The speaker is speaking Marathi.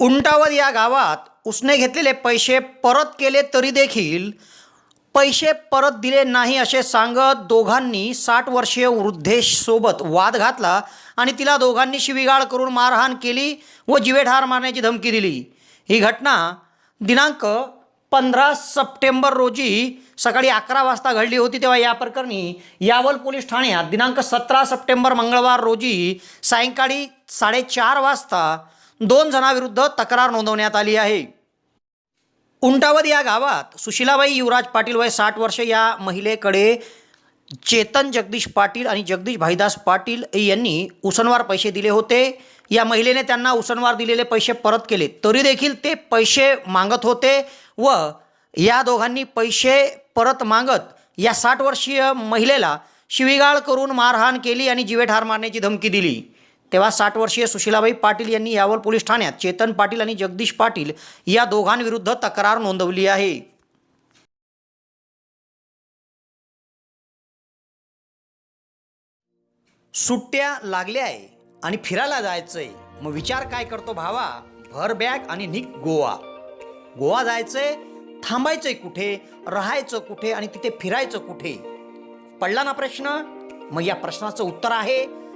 उंटावद या गावात उसने घेतलेले पैसे परत केले तरी देखील पैसे परत दिले नाही असे सांगत दोघांनी साठ वर्षीय वृद्धेशसोबत वाद घातला आणि तिला दोघांनी शिवीगाळ करून मारहाण केली व जिवेठार मारण्याची धमकी दिली. ही घटना दिनांक पंधरा सप्टेंबर रोजी सकाळी अकरा वाजता घडली होती तेव्हा या प्रकरणी यावल पोलीस ठाण्यात दिनांक सतरा सप्टेंबर मंगळवार रोजी सायंकाळी साडेचार वाजता दोन जणांविरुद्ध तक्रार नोंदवण्यात आली आहे. उंटावद या गावात सुशिलाबाई युवराज पाटील वय साठ वर्ष या महिलेकडे चेतन जगदीश पाटील आणि जगदीश भाईदास पाटील यांनी उसनवार पैसे दिले होते. या महिलेने त्यांना उसनवार दिलेले पैसे परत केले. तरी देखील ते पैसे मागत होते व या दोघांनी पैसे परत मागत या साठ वर्षीय महिलेला शिवीगाळ करून मारहाण केली आणि जिवेठार मारण्याची धमकी दिली. तेव्हा साठ वर्षीय सुशीलाबाई पाटील यांनी यावल पोलीस ठाण्यात चेतन पाटील आणि जगदीश पाटील या दोघांविरुद्ध तक्रार नोंदवली आहे. सुट्ट्या लागल्या आहे आणि फिरायला जायचंय. मग विचार काय करतो भावा? भर बॅग आणि निक गोवा. गोवा जायचंय थांबायचंय कुठे? राहायचं कुठे? आणि तिथे फिरायचं कुठे? पडला ना प्रश्न? मग या प्रश्नाचं उत्तर आहे